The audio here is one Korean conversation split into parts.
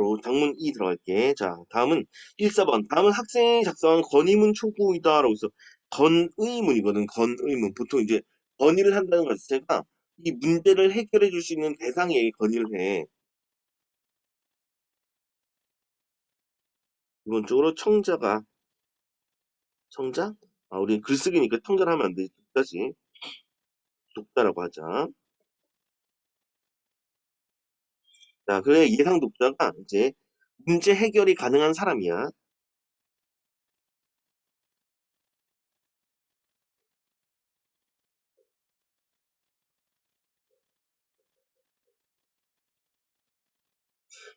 바로 장문 E 들어갈게. 자, 다음은 1, 4번. 다음은 학생이 작성한 건의문 초구이다 라고 있어. 건의문이거든. 건의문. 보통 이제 건의를 한다는 것 자체가 이 문제를 해결해 줄 수 있는 대상에게 건의를 해. 기본적으로 청자가 청자? 아, 우리 글쓰기니까 청자를 하면 안 되지. 독자지. 독자라고 하자. 자, 그래 예상 독자가 이제 문제 해결이 가능한 사람이야.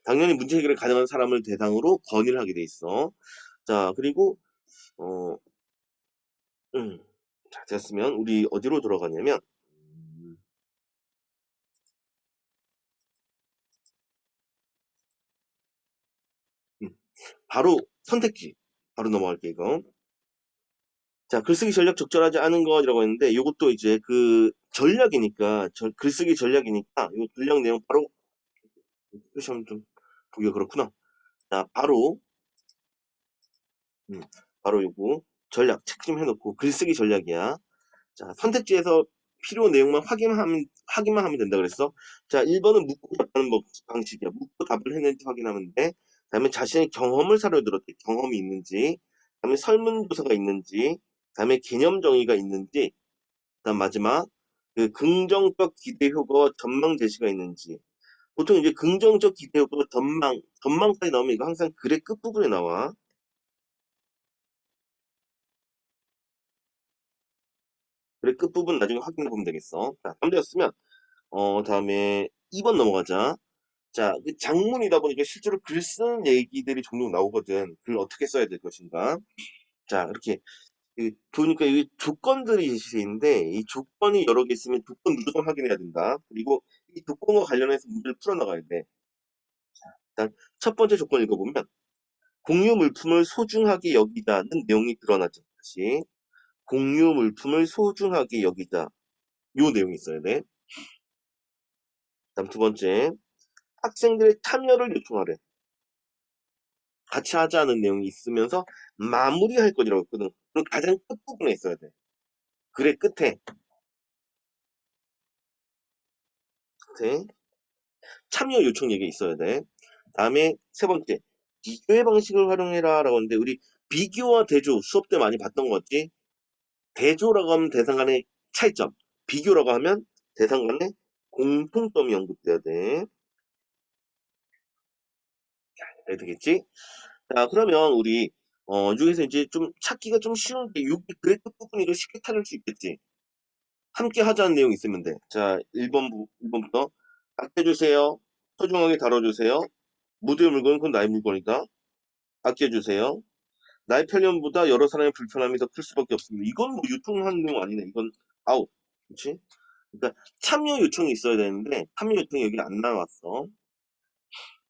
당연히 문제 해결이 가능한 사람을 대상으로 건의를 하게 돼 있어. 자, 그리고 어, 음, 자, 됐으면 우리 어디로 들어가냐면 바로 선택지 바로 넘어갈게 이거. 자, 글쓰기 전략 적절하지 않은 거라고 했는데 이것도 이제 그 전략이니까 저, 글쓰기 전략이니까 이 전략 내용 바로 표시하면 좀 보기가 그렇구나. 자, 바로 음, 바로 요거 전략 체크 좀 해놓고 글쓰기 전략이야. 자, 선택지에서 필요 내용만 확인하면, 확인만 하면 된다 그랬어. 자, 1번은 묻고 답하는 법, 방식이야. 묻고 답을 했는지 확인하면 돼. 그 다음에 자신의 경험을 사료로 들었대. 경험이 있는지. 그 다음에 설문조사가 있는지. 그 다음에 개념 정의가 있는지. 그 다음 마지막, 그 긍정적 기대 효과와 전망 제시가 있는지. 보통 이제 긍정적 기대 효과와 전망, 전망까지 나오면 이거 항상 글의 끝부분에 나와. 그래 끝부분 나중에 확인해 보면 되겠어. 자, 다음되었으면 어 다음에 2번 넘어가자. 자, 그 장문이다 보니까 실제로 글 쓰는 얘기들이 종종 나오거든. 글 어떻게 써야 될 것인가. 자, 이렇게 그, 보니까 이 조건들이 있는데 이 조건이 여러 개 있으면 조건 무조건 확인해야 된다. 그리고 이 조건과 관련해서 문제를 풀어나가야 돼. 자, 일단 첫 번째 조건 읽어보면 공유 물품을 소중하게 여기다는 내용이 드러나죠. 다시 공유 물품을 소중하게 여기자. 요 내용이 있어야 돼. 다음 두 번째, 학생들의 참여를 요청하래. 같이 하자는 내용이 있으면서 마무리할 것이라고 했거든. 그럼 가장 끝부분에 있어야 돼. 글의 끝에. 끝에 참여 요청 얘기 있어야 돼. 다음에 세 번째, 비교의 방식을 활용해라 라고 하는데 우리 비교와 대조 수업 때 많이 봤던 거 같지? 대조라고 하면 대상 간의 차이점, 비교라고 하면 대상 간의 공통점이 언급돼야 돼. 자, 되겠지? 자, 그러면 우리 어, 중에서 이제 좀 찾기가 좀 쉬운데 6 그래 끝부분이 좀 쉽게 찾을 수 있겠지? 함께 하자는 내용이 있으면 돼. 자, 1번, 1번부터 아껴주세요. 소중하게 다뤄주세요. 모두의 물건은 그건 나의 물건이다. 아껴주세요. 나의 편견보다 여러 사람의 불편함이 더 클 수밖에 없습니다. 이건 뭐 유통하는 내용 아니네. 이건 아웃. 그렇지? 그러니까 참여 요청이 있어야 되는데 참여 요청이 여기 안 나왔어.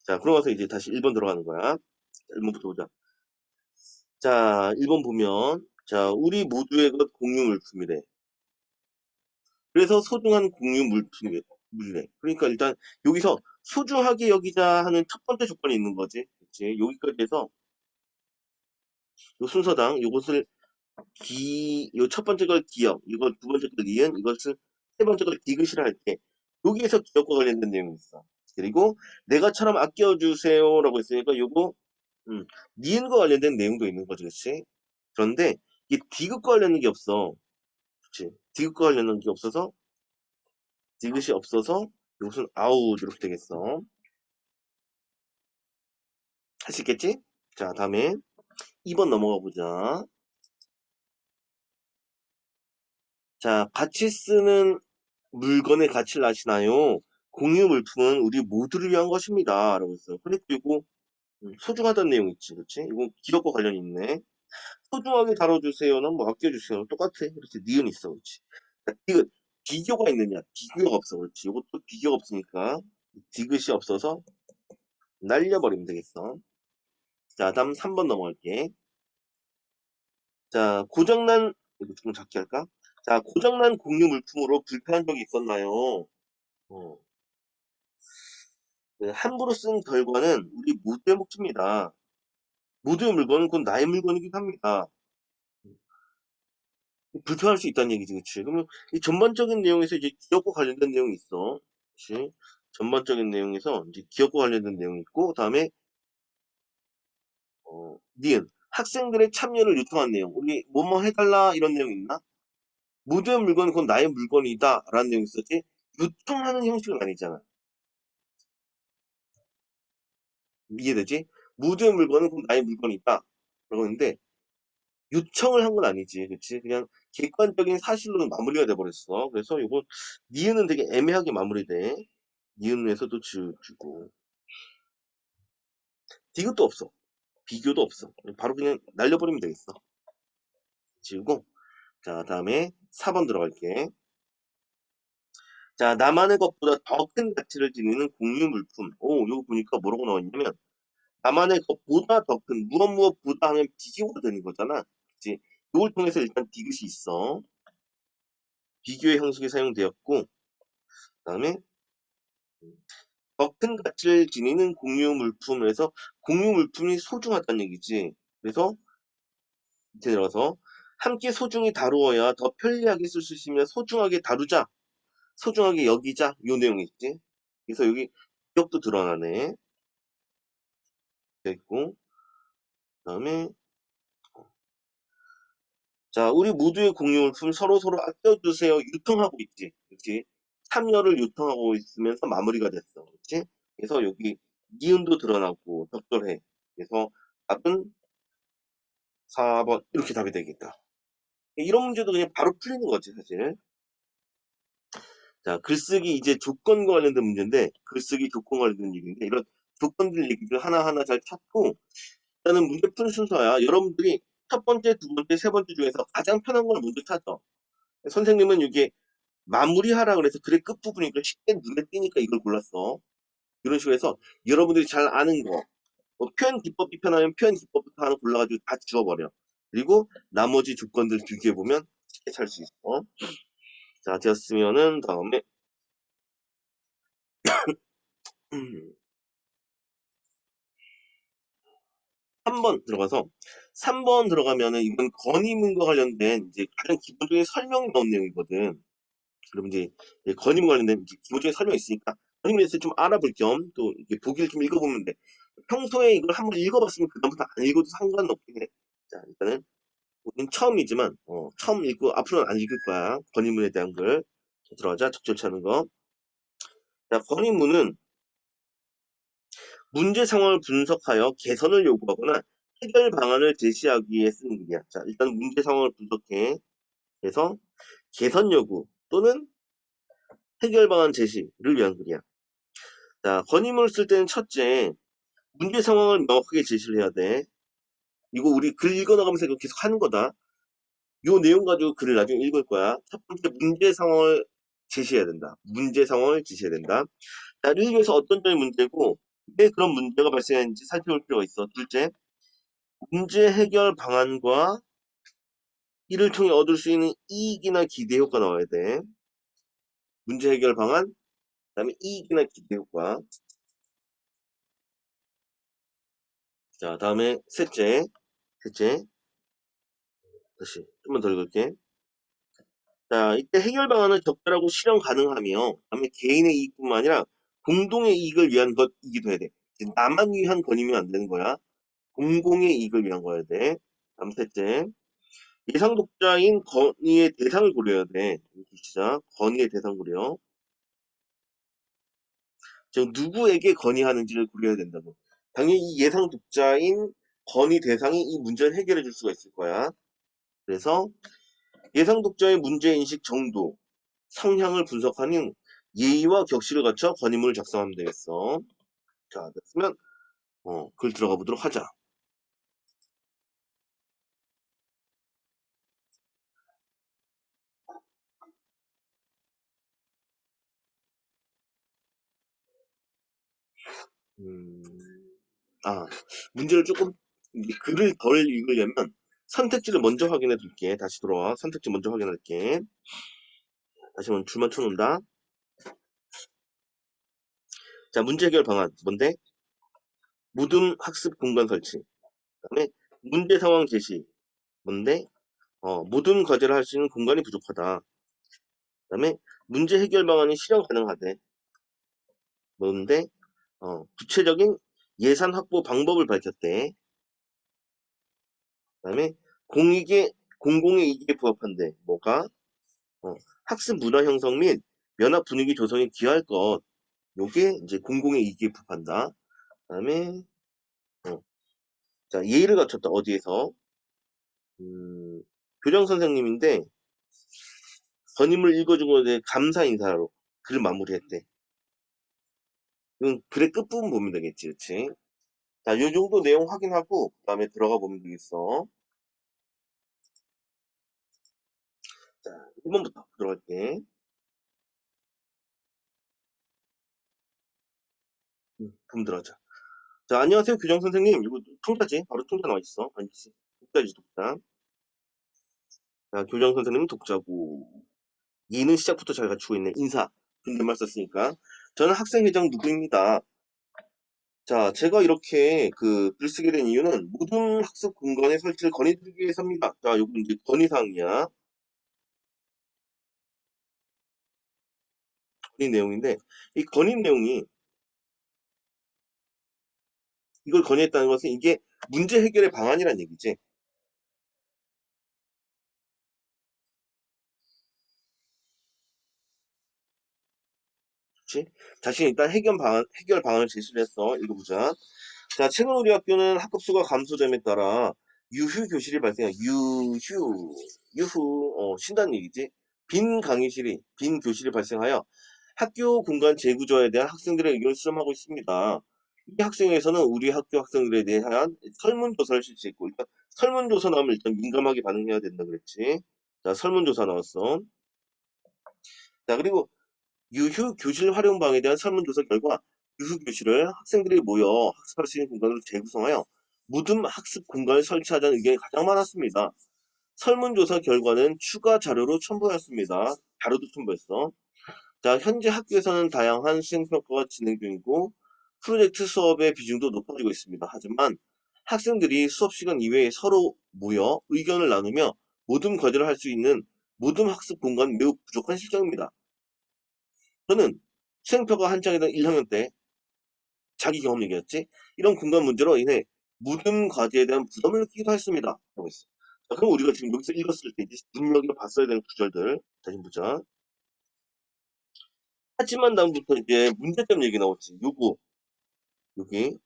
자, 그러고서 이제 다시 1번 들어가는 거야. 1번부터 보자. 자, 1번 보면 자, 우리 모두의 것 공유 물품이래. 그래서 소중한 공유 물품이래. 그러니까 일단 여기서 소중하게 여기자 하는 첫 번째 조건이 있는 거지. 그치? 여기까지 해서 요 순서당 요것을 기, 요 첫 번째 걸 기억, 이거 두 번째 걸 니은, 이것을 세 번째 걸 디귿이라 할 때, 여기에서 기억과 관련된 내용이 있어. 그리고 내가처럼 아껴주세요 라고 했으니까 요거 음, 니은과 관련된 내용도 있는 거지, 그렇지? 그런데 이 디귿과 관련된 게 없어. 그렇지? 디귿과 관련된 게 없어서 디귿이 없어서 이것은 아웃 이렇게 되겠어. 할 수 있겠지? 자, 다음에 2번 넘어가 보자. 자, 같이 쓰는 물건의 가치를 아시나요? 공유 물품은 우리 모두를 위한 것입니다. 라고 했어요. 그리고 음, 소중하다는 내용 있지, 그렇지? 이건 기업과 관련이 있네. 소중하게 다뤄주세요는 뭐 아껴주세요. 똑같아. 그렇지. 니은 있어, 그렇지. 디귿 비교가 있느냐? 비교가 없어, 그렇지. 이것도 비교가 없으니까 디귿이 없어서 날려버리면 되겠어. 자, 다음 3번 넘어갈게. 자, 고장난 이거 좀 작게 할까? 자, 고장난 공유 물품으로 불편한 적이 있었나요? 어. 그 함부로 쓴 결과는 우리 모두의 몫입니다. 모두의 물건은 곧 나의 물건이기도 합니다. 불편할 수 있다는 얘기지, 그치? 그러면 이 전반적인 내용에서 이제 기업과 관련된 내용이 있어. 그치? 전반적인 내용에서 이제 기업과 관련된 내용이 있고, 그 다음에, 어, 니은. 학생들의 참여를 요청한 내용. 우리 뭐뭐 해달라 이런 내용 있나? 모두의 물건은 곧 나의 물건이다. 라는 내용이 있었지? 요청하는 형식은 아니잖아. 이해되지? 모두의 물건은 곧 나의 물건이다. 그러는데, 요청을 한 건 아니지. 그치? 그냥 객관적인 사실로 마무리가 돼버렸어. 그래서 이거, 니은은 되게 애매하게 마무리돼. 니은에서도 지우고. 디귿도 없어. 비교도 없어. 바로 그냥 날려버리면 되겠어. 지우고. 자, 다음에 4번 들어갈게. 자, 나만의 것보다 더 큰 가치를 지니는 공유 물품. 오, 이거 보니까 뭐라고 나왔냐면, 나만의 것보다 더 큰, 무엇 무엇보다 하면 비교가 되는 거잖아. 그치? 이걸 통해서 일단 디귿이 있어. 비교의 형식이 사용되었고, 그 다음에, 더 큰 가치를 지니는 공유 물품을 해서 공유 물품이 소중하다는 얘기지. 그래서 밑에 들어가서 함께 소중히 다루어야 더 편리하게 쓸 수 있으며 소중하게 다루자. 소중하게 여기자. 요 내용이 있지. 그래서 여기 기억도 드러나네. 됐고 그 다음에 자 우리 모두의 공유물품 서로서로 아껴주세요. 유통하고 있지. 그렇지? 참여를 유통하고 있으면서 마무리가 됐어. 그렇지? 그래서 여기 니은도 드러나고 적절해. 그래서 답은 4번 이렇게 답이 되겠다. 이런 문제도 그냥 바로 풀리는 거지 사실. 자 글쓰기 이제 조건과 관련된 문제인데 글쓰기 조건 관련된 얘기인데 이런 조건들 얘기를 하나하나 잘 찾고 일단은 문제 푸는 순서야. 여러분들이 첫 번째, 두 번째, 세 번째 중에서 가장 편한 걸 먼저 찾아. 선생님은 이게 마무리하라 그래서 글의 끝부분이니까 쉽게 눈에 띄니까 이걸 골랐어. 이런 식으로 해서 여러분들이 잘 아는 거, 뭐 표현 기법이 편하면 표현 기법부터 하나 골라가지고 다 지워버려. 그리고 나머지 조건들 비교해보면 쉽게 찾을 수 있어. 자, 되었으면은 다음에 3번 들어가서 3번 들어가면은 이건 건의문과 관련된 이제 가장 기본적인 설명이 나온 내용이거든. 그럼 이제 건의문 관련된 기본적인 설명이 있으니까 건의문에 대해서 좀 알아볼 겸 또 보기를 좀 읽어보면 돼. 평소에 이걸 한번 읽어봤으면 그다음부터 안 읽어도 상관없긴 해. 자, 일단은 우린 처음이지만 어, 처음 읽고 앞으로는 안 읽을 거야. 건의문에 대한 걸. 자, 들어가자. 적절치 않은 거. 자, 건의문은 문제 상황을 분석하여 개선을 요구하거나 해결 방안을 제시하기 위해 쓰는 글이야. 자, 일단 문제 상황을 분석해. 그래서 개선 요구 또는 해결 방안 제시를 위한 글이야. 자, 건의문을 쓸 때는 첫째, 문제 상황을 명확하게 제시를 해야 돼. 이거 우리 글 읽어나가면서 이거 계속 하는 거다. 요 내용 가지고 글을 나중에 읽을 거야. 첫 번째, 문제 상황을 제시해야 된다. 문제 상황을 제시해야 된다. 자, 예를 들어서 어떤 점이 문제고, 왜 그런 문제가 발생했는지 살펴볼 필요가 있어. 둘째, 문제 해결 방안과 이를 통해 얻을 수 있는 이익이나 기대 효과 나와야 돼. 문제 해결 방안, 그 다음에 이익이나 기대 효과. 자, 다음에 셋째, 셋째. 다시 좀만 더 읽을게. 자, 이때 해결 방안을 적절하고 실현 가능하며, 다음에 개인의 이익뿐만 아니라 공동의 이익을 위한 것이기도 해야 돼. 나만 위한 건이면 안 되는 거야. 공공의 이익을 위한 거야 돼. 다음 셋째. 예상 독자인 건의의 대상을 고려해야 돼. 시작. 건의의 대상 고려. 즉 누구에게 건의하는지를 고려해야 된다고. 당연히 이 예상 독자인 건의 대상이 이 문제를 해결해 줄 수가 있을 거야. 그래서 예상 독자의 문제 인식 정도, 성향을 분석하는 예의와 격식을 갖춰 건의문을 작성하면 되겠어. 자, 됐으면 어, 글 들어가 보도록 하자. 음, 아, 문제를 조금 글을 덜 읽으려면 선택지를 먼저 확인해 둘게. 다시 돌아와. 선택지 먼저 확인할게. 다시 한번 줄만 쳐놓는다. 자, 문제 해결 방안. 뭔데? 무등 학습 공간 설치. 그 다음에 문제 상황 제시. 뭔데? 어, 모든 과제를 할 수 있는 공간이 부족하다. 그 다음에 문제 해결 방안이 실현 가능하대. 뭔데? 어, 구체적인 예산 확보 방법을 밝혔대. 그다음에 공익의 공공의 이익에 부합한데 뭐가? 어, 학습 문화 형성 및 면학 분위기 조성에 기여할 것. 요게 이제 공공의 이익에 부합한다. 그다음에 어, 자 예의를 갖췄다 어디에서? 음, 교장 선생님인데 전임을 읽어주고 이제 감사 인사로 글을 마무리했대. 이건 글의 끝부분 보면 되겠지, 그치? 자, 요 정도 내용 확인하고 그 다음에 들어가 보면 되겠어. 자, 1번부터 들어갈게. 음, 그럼 들어가자. 자, 안녕하세요, 교장 선생님. 이거 통자지? 바로 통자 나와 있어. 아니지. 독자지, 독자. 자, 교장 선생님은 독자고. 이는 시작부터 잘 갖추고 있네. 인사. 존댓말 썼으니까. 저는 학생회장 누구입니다. 자, 제가 이렇게 그 글 쓰게 된 이유는 모든 학습 공간의 설치를 건의드리기 위해서입니다. 자, 요거 이제 건의사항이야. 건의 내용인데, 이 건의 내용이 이걸 건의했다는 것은 이게 문제 해결의 방안이란 얘기지. 그렇지? 자신이 일단 해결 방안, 해결 방안을 제시를 했어. 읽어보자. 자, 최근 우리 학교는 학급수가 감소됨에 따라 유휴 교실이 발생한 유휴, 유휴, 어, 쉰다는 얘기지. 빈 강의실이, 빈 교실이 발생하여 학교 공간 재구조에 대한 학생들의 의견을 수렴하고 있습니다. 이 학생회에서는 우리 학교 학생들에 대한 설문조사를 실시했고, 일단 설문조사 나오면 일단 민감하게 반응해야 된다 그랬지. 자, 설문조사 나왔어. 자, 그리고 유휴 교실 활용 방에 대한 설문조사 결과 유휴 교실을 학생들이 모여 학습할 수 있는 공간으로 재구성하여 무등 학습 공간을 설치하자는 의견이 가장 많았습니다. 설문조사 결과는 추가 자료로 첨부했습니다. 자료도 첨부했어. 자, 현재 학교에서는 다양한 수행평가가 진행 중이고 프로젝트 수업의 비중도 높아지고 있습니다. 하지만 학생들이 수업 시간 이외에 서로 모여 의견을 나누며 모든 과제를 할 수 있는 모든 학습 공간 매우 부족한 실정입니다. 저는 수행평가 한창이던 1학년 때 자기 경험 얘기했지 이런 공간 문제로 인해 모든 과제에 대한 부담을 느끼기도 했습니다. 라고 했어. 자, 그럼 우리가 지금 여기서 읽었을 때 이제 눈여겨 봤어야 되는 구절들 다시 보자. 하지만 다음부터 이제 문제점 얘기 나왔지. 요거 여기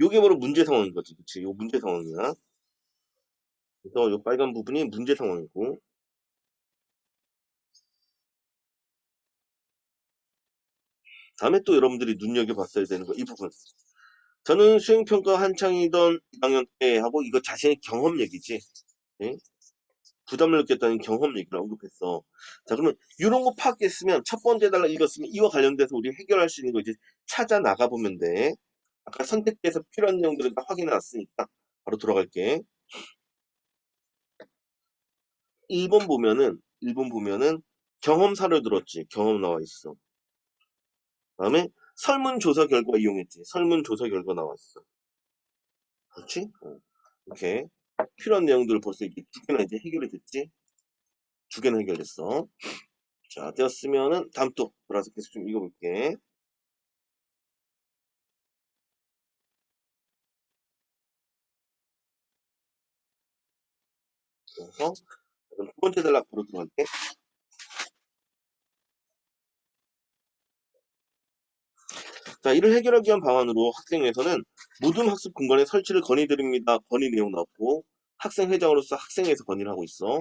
요게 바로 문제 상황인 거지. 그치? 요 문제 상황이야. 그래서 요 빨간 부분이 문제 상황이고 다음에 또 여러분들이 눈여겨봤어야 되는 거 이 부분. 저는 수행평가 한창이던 1학년 때 하고 이거 자신의 경험 얘기지. 예? 부담을 느꼈다는 경험 얘기를 언급했어. 자 그러면 이런 거 파악했으면 첫 번째 달라 읽었으면 이와 관련돼서 우리 해결할 수 있는 거 이제 찾아 나가 보면 돼. 아까 선택돼서 필요한 내용들을 다 확인해 놨으니까 바로 들어갈게. 1번 보면은 1번 보면은 경험 사료 들었지. 경험 나와 있어. 다음에 설문조사 결과 이용했지. 설문조사 결과 나왔어. 그렇지? 어. 이렇게 필요한 내용들을 벌써 이게 두 개나 이제 해결이 됐지. 두 개나 해결됐어. 자, 되었으면은 다음 또 돌아서 계속 좀 읽어볼게. 그래서 두 번째 단락 바로 들어갈게. 자, 이를 해결하기 위한 방안으로 학생회에서는 모든 학습 공간의 설치를 건의드립니다. 건의 내용 나왔고 학생회장으로서 학생회에서 건의를 하고 있어.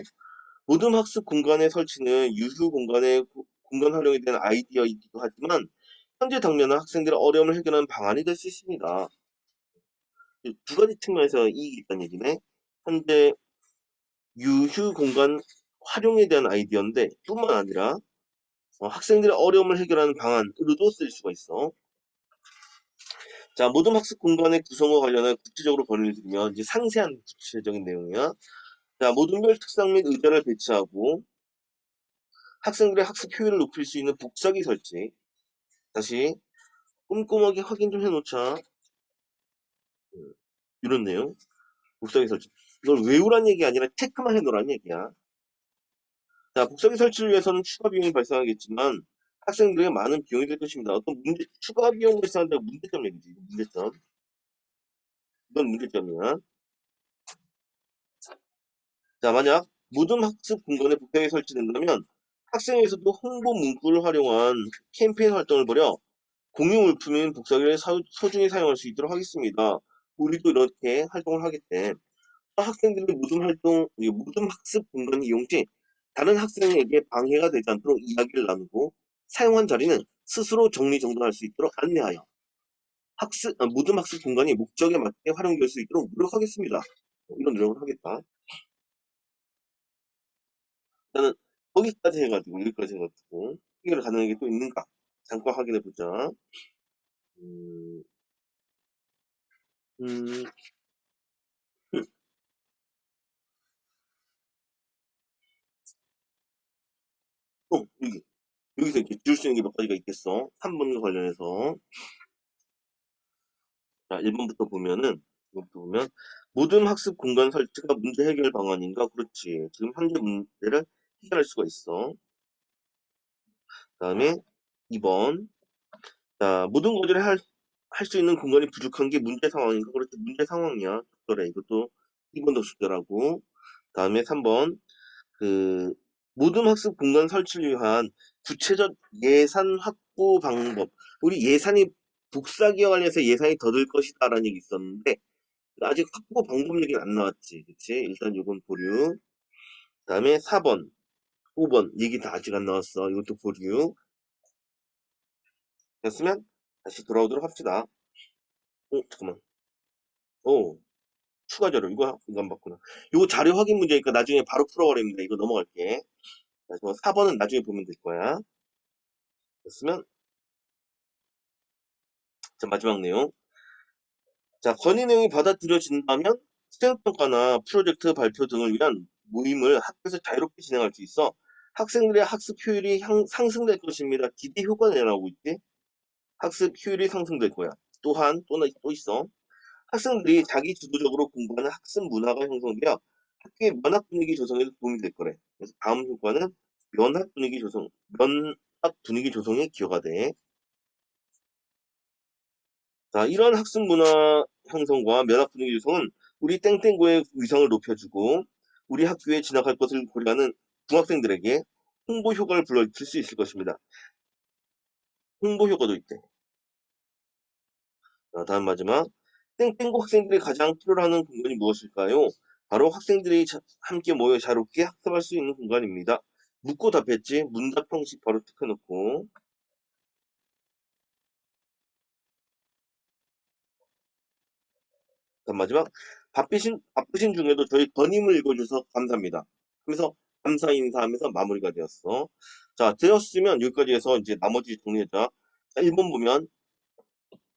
모든 학습 공간의 설치는 유휴 공간의 고- 공간 활용에 대한 아이디어이기도 하지만 현재 당면은 학생들의 어려움을 해결하는 방안이 될 수 있습니다. 이두 가지 측면에서 이익이 있다는 얘기네. 현재 유휴 공간 활용에 대한 아이디어인데 뿐만 아니라 어, 학생들의 어려움을 해결하는 방안으로도 쓸 수가 있어. 자, 모든 학습 공간의 구성과 관련한 구체적으로 건의를 드리면 이제 상세한 구체적인 내용이야. 자, 모든별 특상 및 의자를 배치하고 학생들의 학습 효율을 높일 수 있는 복사기 설치. 다시 꼼꼼하게 확인 좀 해놓자. 음, 이런 내용. 복사기 설치. 이걸 외우란 얘기 아니라 체크만 해놓으란 얘기야. 자, 복사기 설치를 위해서는 추가 비용이 발생하겠지만 학생들에게 많은 비용이 될 것입니다. 어떤 문제, 추가 비용 발생한다고 문제점 얘기지. 문제점. 이건 문제점이야. 자, 만약 모든 학습 공간에 복사기 설치된다면 학생에서도 홍보 문구를 활용한 캠페인 활동을 벌여 공유 물품인 복사기를 사- 소중히 사용할 수 있도록 하겠습니다. 우리도 이렇게 활동을 하겠대. 학생들의 모든 활동, 이 모든 학습 공간 이용 시 다른 학생에게 방해가 되지 않도록 이야기를 나누고 사용한 자리는 스스로 정리정돈할 수 있도록 안내하여 학습, 아, 모든 학습 공간이 목적에 맞게 활용될 수 있도록 노력하겠습니다. 이런 노력을 하겠다. 일단은 거기까지 해가지고 여기까지 해가지고 해결 가능한 게 또 있는가 잠깐 확인해 보자. 음, 음, 어, 여기 여기서 이렇게 지울 수 있는 게 몇 가지가 있겠어. 3번과 관련해서 자 1번부터 보면은 1번부터 보면 모든 학습 공간 설치가 문제 해결 방안인가? 그렇지. 지금 현재 문제를 해결할 수가 있어. 다음에 2번 자 모든 거절을 할 할 수 있는 공간이 부족한 게 문제 상황인가? 그렇지. 문제 상황이야. 적절해. 이것도 2번도 적절하고 다음에 3번 그 모든 학습 공간 설치를 위한 구체적 예산 확보 방법. 우리 예산이 복사기와 관련해서 예산이 더 들 것이다 라는 얘기 있었는데 아직 확보 방법 얘기는 안 나왔지. 그치? 일단 요건 보류. 다음에 4번, 5번 얘기 다 아직 안 나왔어. 이것도 보류. 됐으면 다시 돌아오도록 합시다. 어, 잠깐만. 오, 추가 자료. 이거, 이거 안 봤구나. 이거 자료 확인 문제니까 나중에 바로 풀어버립니다. 이거 넘어갈게. 자, 저 4번은 나중에 보면 될 거야. 됐으면 자, 마지막 내용. 자, 건의 내용이 받아들여진다면 수행평가나 프로젝트 발표 등을 위한 모임을 학교에서 자유롭게 진행할 수 있어 학생들의 학습 효율이 향- 상승될 것입니다. 기대 효과가 나오고 있지? 학습 효율이 상승될 거야. 또한 또, 나- 또 있어. 학생들이 자기 주도적으로 공부하는 학습 문화가 형성되어 학교의 면학 분위기 조성에 도움이 될 거래. 그래서 다음 효과는 면학 분위기 조성, 면학 분위기 조성에 기여가 돼. 자, 이러한 학습 문화 형성과 면학 분위기 조성은 우리 땡땡고의 위상을 높여주고 우리 학교에 진학할 것을 고려하는 중학생들에게 홍보 효과를 불러일으킬 수 있을 것입니다. 홍보 효과도 있대. 자, 다음 마지막. 땡땡고 학생들이 가장 필요로 하는 공간이 무엇일까요? 바로 학생들이 자- 함께 모여 자유롭게 학습할 수 있는 공간입니다. 묻고 답했지? 문답 형식 바로. 다음 마지막. 바쁘신, 바쁘신 중에도 저희 건임을 읽어주셔서 감사합니다. 그래서 감사 인사하면서 마무리가 되었어. 자, 되었으면 여기까지 해서 이제 나머지 정리하자. 자, 1번 보면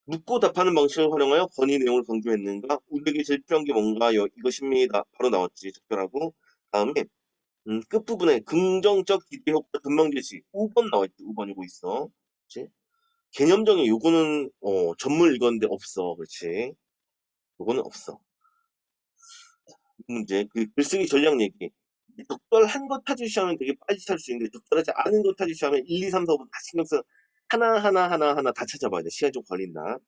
묻고 답하는 방식을 활용하여 건의 내용을 강조했는가? 우리에게 제일 필요한 게 뭔가요? 이것입니다. 바로 나왔지. 적절하고. 다음에 음, 끝부분에 긍정적 기대 효과 전망 제시 5번 나와있지. 5번 이거 있어. 그렇지? 개념적인 요거는 어, 전문 읽었는데 없어. 그렇지? 요거는 없어. 이 문제 그 글쓰기 전략 얘기. 적절한 것 찾으시면 되게 빨리 찾을 수 있는데 적절하지 않은 것 찾으시면 1, 2, 3, 4, 5번 다 신경 써 하나 하나 하나 하나 다 찾아봐야 돼. 시간 좀 걸린다.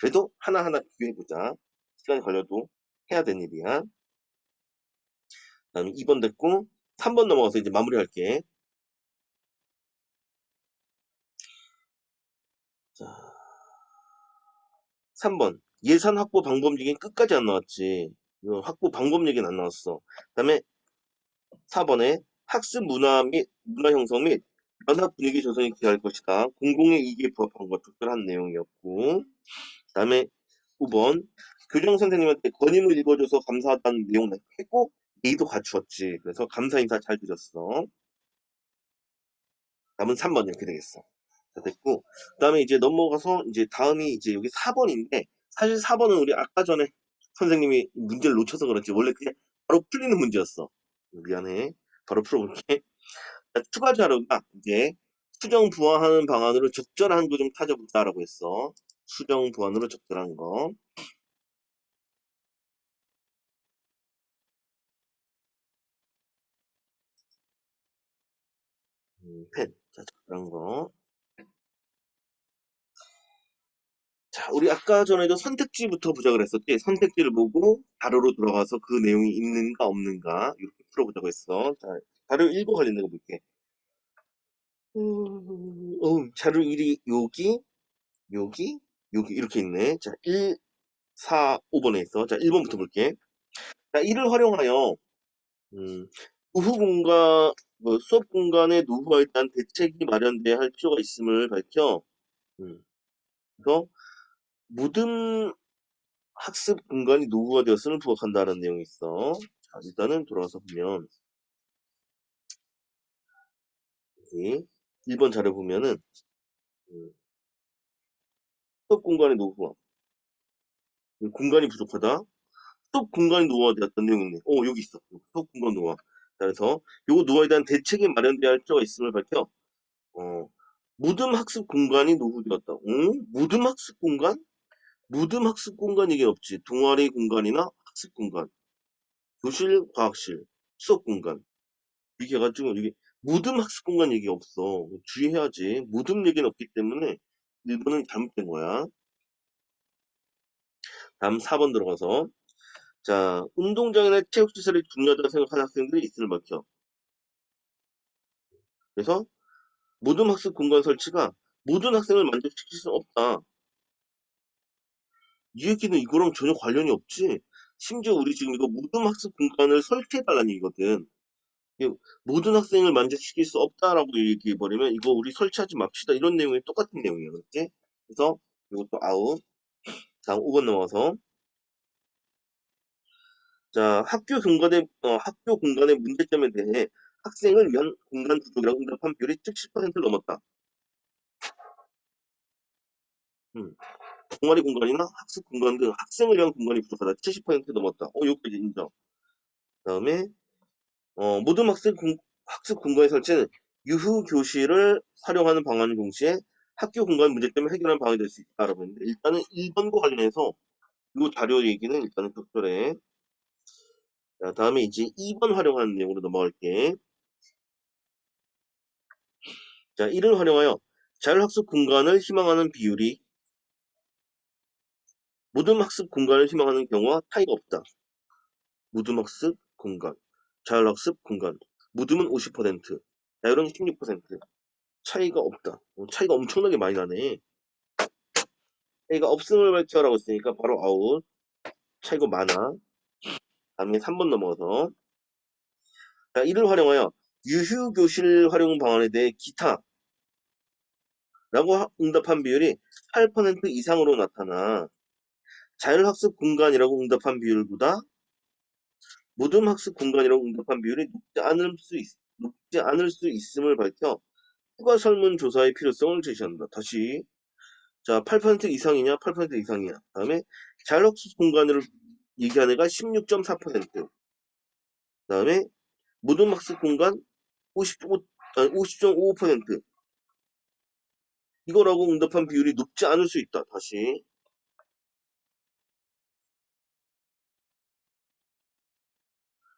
그래도 하나하나 비교해보자. 시간이 걸려도 해야 되는 일이야. 다음 2번 됐고 3번 넘어가서 이제 마무리할게. 자, 3번 예산 확보 방법 얘기는 끝까지 안 나왔지. 확보 방법 얘기는 안 나왔어. 그 다음에 4번에 학습 문화 및 문화 형성 및 연합 분위기 조성에 기여할 것이다. 공공의 이익에 부합한 것 적절한 내용이었고 그 다음에 5번 교장 선생님한테 건의문 읽어줘서 감사하다는 내용 했고 예의도 갖추었지. 그래서 감사 인사 잘 드렸어. 다음은 3번 이렇게 되겠어. 자, 됐고 그 다음에 이제 넘어가서 이제 다음이 이제 여기 4번인데 사실 4번은 우리 아까 전에 선생님이 문제를 놓쳐서 그렇지 원래 그냥 바로 풀리는 문제였어. 미안해. 바로 풀어볼게. 자, 추가 자료가 이제 수정 부화하는 방안으로 적절한 거 좀 찾아보자라고 했어. 수정 부안으로 적절한 거. 음, 펜. 자, 적절한 거. 자, 우리 아까 전에도 선택지부터 보자 그랬었지? 선택지를 보고 자료로 들어가서 그 내용이 있는가 없는가 이렇게 풀어보자고 했어. 자, 자료 1과 관련된 거 볼게. 음, 어, 자료 1이 여기, 여기, 여기 이렇게 있네. 자, 1, 4, 5번에 있어. 자, 1번부터 볼게. 자, 이를 활용하여 음, 노후 공간, 뭐 수업 공간의 노후화에 대한 대책이 마련돼야 할 필요가 있음을 밝혀. 음, 그래서 모든 학습 공간이 노후화되었음을 부각한다는 내용이 있어. 자, 일단은 돌아와서 보면 여기 1번 자료 보면은 음, 수업 공간의 노후화 음, 공간이 부족하다. 수업 공간이 노후화되었던 내용이 있네. 어 여기 있어. 수업 공간 노후화. 그래서 요거 노후화에 대한 대책이 마련돼야 할 필요가 있음을 밝혀. 어, 무덤 학습 공간이 노후되었다. 응? 무덤 학습 공간? 무덤 학습 공간 얘기 없지. 동아리 공간이나 학습 공간, 교실, 과학실, 수업 공간. 이게 가지고 이게 무덤 학습 공간 얘기 없어. 주의해야지. 무덤 얘기는 없기 때문에 이거는 잘못된 거야. 다음 4번 들어가서 자 운동장이나 체육시설이 중요하다고 생각하는 학생들이 있음을 밝혀. 그래서 무덤 학습 공간 설치가 모든 학생을 만족시킬 수 없다. 이 얘기는 이거랑 전혀 관련이 없지. 심지어 우리 지금 이거 모든 학습 공간을 설치해달라는 얘기거든. 모든 학생을 만족시킬 수 없다라고 얘기해버리면 이거 우리 설치하지 맙시다. 이런 내용이 똑같은 내용이야. 그렇지? 그래서 이것도 아웃. 다음 5번 넘어가서 자 학교 공간의 어, 학교 공간의 문제점에 대해 학생을 위한 공간 부족이라고 응답한 비율이 70%를 넘었다. 음. 동아리 공간이나 학습 공간 등 학생을 위한 공간이 부족하다. 70% 넘었다. 어, 여기까지 인정. 그 다음에, 어, 모든 학습, 공, 학습 공간에 설치는 유휴 교실을 활용하는 방안을 동시에 학교 공간 문제점을 해결하는 방안이 될 수 있다라고 했는데, 일단은 1번과 관련해서 이 자료 얘기는 일단은 적절해. 자, 다음에 이제 2번 활용하는 내용으로 넘어갈게. 자, 이를 활용하여 자율학습 공간을 희망하는 비율이 모든 학습 공간을 희망하는 경우와 차이가 없다. 무등 학습 공간, 자율학습 공간, 무등은 50%, 자율은 16%. 차이가 없다. 어, 차이가 엄청나게 많이 나네. 차이가 없음을 밝혀라고 했으니까 바로 아웃. 차이가 많아. 다음에 3번 넘어가서 자, 이를 활용하여 유휴교실 활용 방안에 대해 기타 라고 응답한 비율이 8% 이상으로 나타나 자율학습 공간이라고 응답한 비율보다 모든 학습 공간이라고 응답한 비율이 높지 않을 수, 있, 높지 않을 수 있음을 밝혀 추가 설문조사의 필요성을 제시한다. 다시 자, 8% 이상이냐? 8% 이상이야. 다음에 자율학습 공간을 얘기한 애가 16.4%. 다음에 모든 학습 공간 50.5, 50.55%. 이거라고 응답한 비율이 높지 않을 수 있다. 다시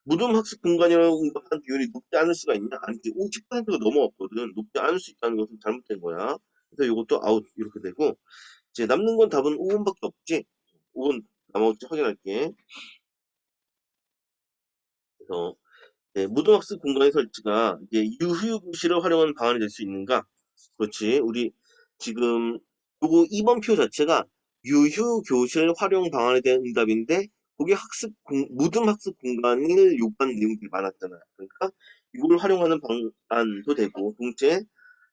무덤 학습 공간이라고 응답한 비율이 높지 않을 수가 있냐? 아니지. 50%가 넘어왔거든. 높지 않을 수 있다는 것은 잘못된 거야. 그래서 이것도 아웃 이렇게 되고 이제 남는 건 답은 5번밖에 없지. 5번 나머지 확인할게. 그래서 네, 무등학습 공간의 설치가 이제 유휴 교실을 활용하는 방안이 될 수 있는가? 그렇지. 우리 지금 요거 2번 표 자체가 유휴 교실 활용 방안에 대한 응답인데 거기 학습 공, 무등 학습 공간을 요구하는 내용들이 많았잖아. 그러니까 이걸 활용하는 방안도 되고 동시에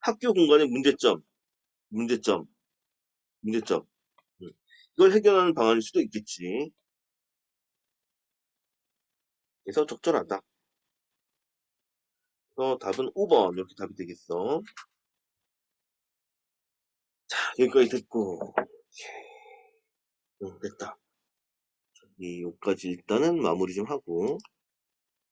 학교 공간의 문제점, 문제점, 문제점 이걸 해결하는 방안일 수도 있겠지. 그래서 적절하다. 그래서 답은 5번 이렇게 답이 되겠어. 자 여기까지 됐고 응, 됐다. 여기까지 일단은 마무리 좀 하고